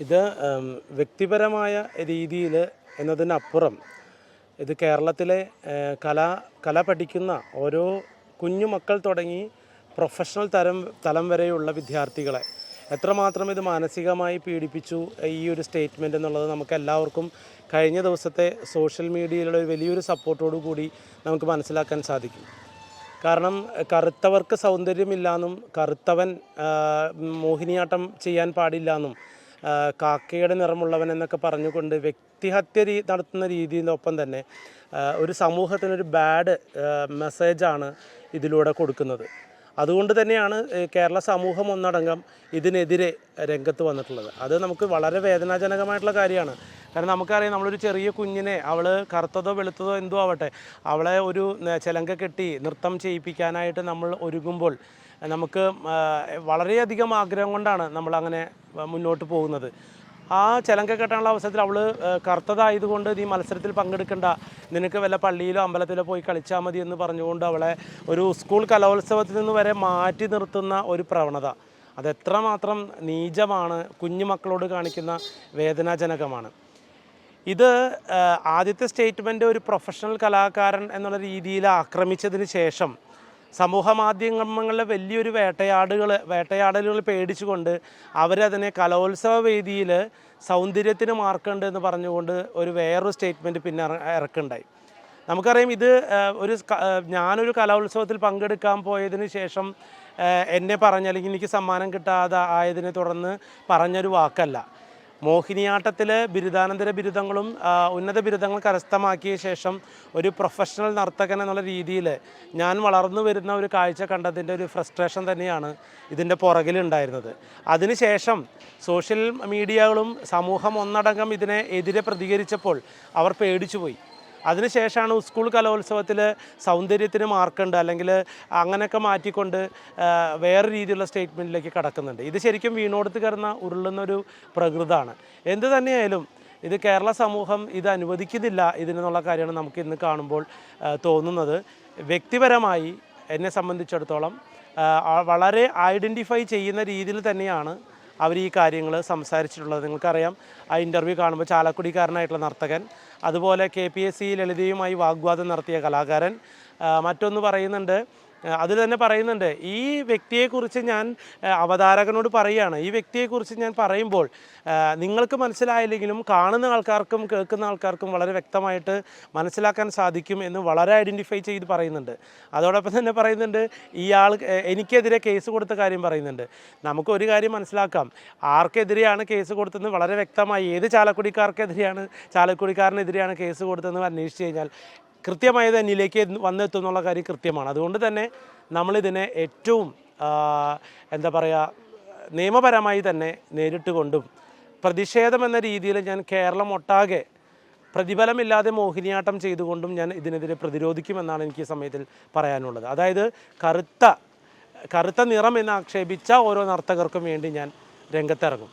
ഇത് വ്യക്തിപരമായ രീതിയിൽ എന്നതിനപ്പുറം ഇത് കേരളത്തിലെ കലാ കല പഠിക്കുന്ന ഓരോ കുഞ്ഞു മക്കൾ തുടങ്ങി പ്രൊഫഷണൽ തരം തലം വരെയുള്ള വിദ്യാർത്ഥികളെ എത്രമാത്രം ഇത് മാനസികമായി പീഡിപ്പിച്ചു ഈ ഒരു സ്റ്റേറ്റ്മെന്റ് എന്നുള്ളത് നമുക്ക് എല്ലാവർക്കും കഴിഞ്ഞ ദിവസത്തെ സോഷ്യൽ മീഡിയയിലുള്ള ഒരു വലിയൊരു സപ്പോർട്ടോടു കൂടി നമുക്ക് മനസ്സിലാക്കാൻ സാധിക്കും. കാരണം കറുത്തവർക്ക് സൗന്ദര്യമില്ലാന്നും കറുത്തവൻ ആ, മോഹിനിയാട്ടം ചെയ്യാൻ പാടില്ലാന്നും ആ, കാക്കയുടെ നിറമുള്ളവൻ എന്നൊക്കെ പറഞ്ഞുകൊണ്ട് വ്യക്തിഹത്യ രീ നടത്തുന്ന രീതിയിലൊപ്പം തന്നെ ഒരു സമൂഹത്തിനൊരു ബാഡ് മെസ്സേജാണ് ഇതിലൂടെ കൊടുക്കുന്നത്. അതുകൊണ്ട് തന്നെയാണ് കേരള സമൂഹം ഒന്നടങ്കം ഇതിനെതിരെ രംഗത്ത് വന്നിട്ടുള്ളത്. അത് നമുക്ക് വളരെ വേദനാജനകമായിട്ടുള്ള കാര്യമാണ്. കാരണം നമുക്കറിയാം നമ്മളൊരു ചെറിയ കുഞ്ഞിനെ അവൾ കറുത്തതോ വെളുത്തതോ എന്തോ ആവട്ടെ അവളെ ഒരു ചിലങ്ക കെട്ടി നൃത്തം ചെയ്യിപ്പിക്കാനായിട്ട് നമ്മൾ ഒരുങ്ങുമ്പോൾ നമുക്ക് വളരെയധികം ആഗ്രഹം കൊണ്ടാണ് നമ്മൾ അങ്ങനെ മുന്നോട്ട് പോകുന്നത്. ആ ചിലങ്ക കെട്ടാനുള്ള അവസരത്തിൽ അവൾ കറുത്തതായതുകൊണ്ട് നീ മത്സരത്തിൽ പങ്കെടുക്കണ്ട. നിനക്ക് വല്ല പള്ളിയിലോ അമ്പലത്തിലോ പോയി കളിച്ചാൽ മതി എന്ന് പറഞ്ഞുകൊണ്ട് അവളെ ഒരു സ്കൂൾ കലോത്സവത്തിൽ നിന്ന് വരെ മാറ്റി നിർത്തുന്ന ഒരു പ്രവണത. അതെത്രമാത്രം നീചമാണ് കുഞ്ഞു മക്കളോട് കാണിക്കുന്ന വേദനാജനകമാണ്. ഇത് ആദ്യത്തെ സ്റ്റേറ്റ്മെന്റ് ഒരു പ്രൊഫഷണൽ കലാകാരൻ എന്നുള്ള രീതിയിൽ ആക്രമിച്ചതിന് ശേഷം സമൂഹ മാധ്യമങ്ങളിലെ വലിയൊരു വേട്ടയാടുകൾ വേട്ടയാടലുകൾ പേടിച്ചുകൊണ്ട് അവരതിനെ കലോത്സവ വേദിയിൽ സൗന്ദര്യത്തിന് മാർക്കുണ്ട് എന്ന് പറഞ്ഞുകൊണ്ട് ഒരു വേറൊരു സ്റ്റേറ്റ്മെന്റ് പിന്നെ ഇറ- ഇറക്കുണ്ടായി. നമുക്കറിയാം ഇത് ഒരു ഞാനൊരു കലോത്സവത്തിൽ പങ്കെടുക്കാൻ പോയതിന് ശേഷം എന്നെ പറഞ്ഞ അല്ലെങ്കിൽ എനിക്ക് സമ്മാനം കിട്ടാതെ ആയതിനെ തുടർന്ന് പറഞ്ഞൊരു വാക്കല്ല. മോഹിനിയാട്ടത്തിൽ ബിരുദാനന്തര ബിരുദങ്ങളും ഉന്നത ബിരുദങ്ങൾ കരസ്ഥമാക്കിയ ശേഷം ഒരു പ്രൊഫഷണൽ നർത്തകൻ എന്നുള്ള രീതിയിൽ ഞാൻ വളർന്നു വരുന്ന ഒരു കാഴ്ച കണ്ടതിന്റെ ഒരു ഫ്രസ്ട്രേഷൻ തന്നെയാണ് ഇതിന്റെ പുറകിലുണ്ടായിരുന്നത് അതിനുശേഷം സോഷ്യൽ മീഡിയകളും സമൂഹം ഒന്നടങ്കം ഇതിനെ എതിരെ പ്രതികരിച്ചപ്പോൾ അവർ പേടിച്ചുപോയി. അതിനുശേഷമാണ് സ്കൂൾ കലോത്സവത്തിൽ സൗന്ദര്യത്തിന് മാർക്കുണ്ട് അല്ലെങ്കിൽ അങ്ങനെയൊക്കെ മാറ്റിക്കൊണ്ട് വേറെ രീതിയിലുള്ള സ്റ്റേറ്റ്മെന്റിലേക്ക് കടക്കുന്നുണ്ട്. ഇത് ശരിക്കും വീണോടുത്ത് കയറുന്ന ഉരുളുന്നൊരു പ്രകൃതമാണ് എന്ത് തന്നെയായാലും ഇത് കേരള സമൂഹം ഇത് അനുവദിക്കുന്നില്ല ഇതിനെന്നുള്ള കാര്യമാണ് നമുക്ക് ഇന്ന് കാണുമ്പോൾ തോന്നുന്നത്. വ്യക്തിപരമായി എന്നെ സംബന്ധിച്ചിടത്തോളം വളരെ ഐഡന്റിഫൈ ചെയ്യുന്ന രീതിയിൽ തന്നെയാണ് അവർ ഈ കാര്യങ്ങൾ സംസാരിച്ചിട്ടുള്ളത് നിങ്ങൾക്കറിയാം. ആ ഇന്റർവ്യൂ കാണുമ്പോൾ ചാലക്കുടിക്കാരനായിട്ടുള്ള നർത്തകൻ അതുപോലെ കെ പി എസ് സി ലളിതയുമായി വാഗ്വാദം നടത്തിയ കലാകാരൻ മറ്റൊന്ന് പറയുന്നുണ്ട് അതിൽ തന്നെ പറയുന്നുണ്ട് ഈ വ്യക്തിയെക്കുറിച്ച് ഞാൻ അവതാരകനോട് പറയുകയാണ്. ഈ വ്യക്തിയെക്കുറിച്ച് ഞാൻ പറയുമ്പോൾ നിങ്ങൾക്ക് മനസ്സിലായില്ലെങ്കിലും കാണുന്ന ആൾക്കാർക്കും കേൾക്കുന്ന ആൾക്കാർക്കും വളരെ വ്യക്തമായിട്ട് മനസ്സിലാക്കാൻ സാധിക്കും എന്ന് വളരെ ഐഡന്റിഫൈ ചെയ്ത് പറയുന്നുണ്ട്. അതോടൊപ്പം തന്നെ പറയുന്നുണ്ട് ഇയാൾ എനിക്കെതിരെ കേസ് കൊടുത്ത കാര്യം പറയുന്നുണ്ട്. നമുക്ക് ഒരു കാര്യം മനസ്സിലാക്കാം. ആർക്കെതിരെയാണ് കേസ് കൊടുത്തതെന്ന് വളരെ വ്യക്തമായി ഏത് ചാലക്കുടിക്കാർക്കെതിരെയാണ് ചാലക്കുടിക്കാരനെതിരെയാണ് കേസ് കൊടുത്തതെന്ന് അന്വേഷിച്ച് കഴിഞ്ഞാൽ കൃത്യമായത് തന്നിലേക്ക് വന്നെത്തും എന്നുള്ള കാര്യം കൃത്യമാണ്. അതുകൊണ്ട് തന്നെ നമ്മളിതിനെ ഏറ്റവും എന്താ പറയുക നിയമപരമായി തന്നെ നേരിട്ട് കൊണ്ടും പ്രതിഷേധം എന്ന രീതിയിൽ ഞാൻ കേരളം ഒട്ടാകെ പ്രതിഫലമില്ലാതെ മോഹിനിയാട്ടം ചെയ്തുകൊണ്ടും ഞാൻ ഇതിനെതിരെ പ്രതിരോധിക്കുമെന്നാണ് എനിക്ക് ഈ സമയത്തിൽ പറയാനുള്ളത്. അതായത് കറുത്ത കറുത്ത നിറം എന്ന് ആക്ഷേപിച്ച ഓരോ നർത്തകർക്കും വേണ്ടി ഞാൻ രംഗത്തിറങ്ങും.